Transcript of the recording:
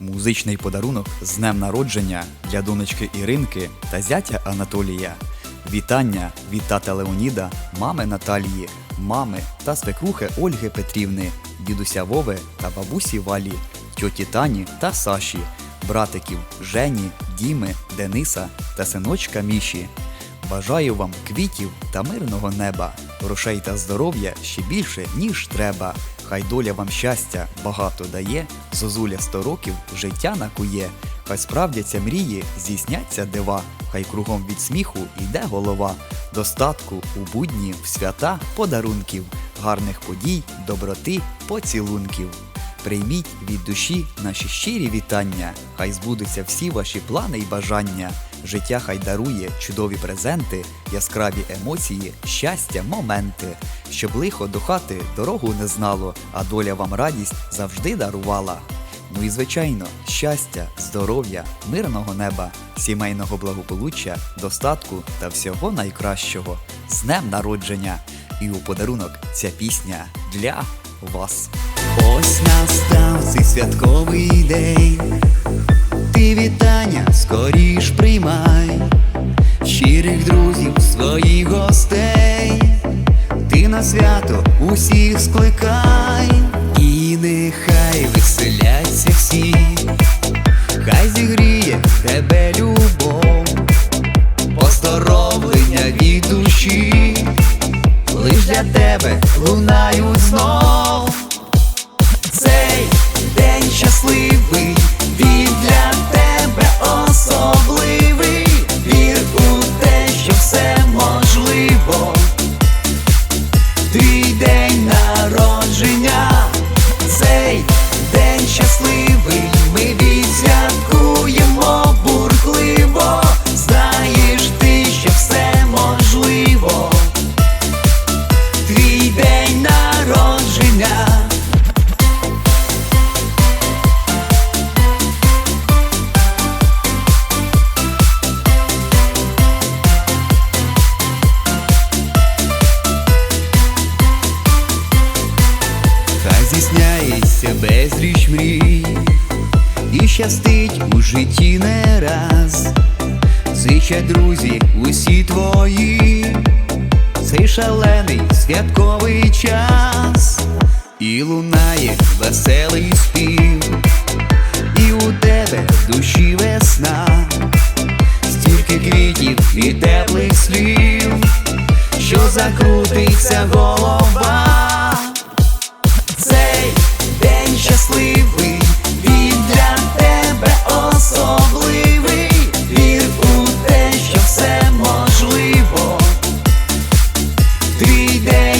Музичний подарунок з днем народження для донечки Іринки та зятя Анатолія. Вітання від тата Леоніда, мами Наталії, мами та свекрухи Ольги Петрівни, дідуся Вови та бабусі Валі, тьоті Тані та Саші, братиків Жені, Діми, Дениса та синочка Міші. Бажаю вам квітів та мирного неба, грошей та здоров'я ще більше, ніж треба. Хай доля вам щастя багато дає, зозуля сто років життя накує. Хай справдяться мрії, здійсняться дива, хай кругом від сміху йде голова, достатку у будні, в свята подарунків, гарних подій, доброти, поцілунків. Прийміть від душі наші щирі вітання, хай збудуться всі ваші плани й бажання. Життя хай дарує чудові презенти, яскраві емоції, щастя, моменти, щоб лихо до хати дорогу не знало, а доля вам радість завжди дарувала. Ну і звичайно, щастя, здоров'я, мирного неба, сімейного благополуччя, достатку та всього найкращого з днем народження. І у подарунок ця пісня для вас. Ось настав цей святковий день. Ти вітання скоріш усіх скликай, і нехай веселяться всі, хай зігріє тебе любов, поздоровлення від душі, лиш для тебе лунають знов. Цей день щасливий, здійсняється безліч мрій. І щастить у житті не раз. Зичать друзі усі твої. Цей шалений святковий час. І лунає веселий спів. І у тебе в душі весна. Стільки квітів і теплих слів Що закрутиться голова щасливий, він для тебе особливий. Вір у те, що все можливо. Твій день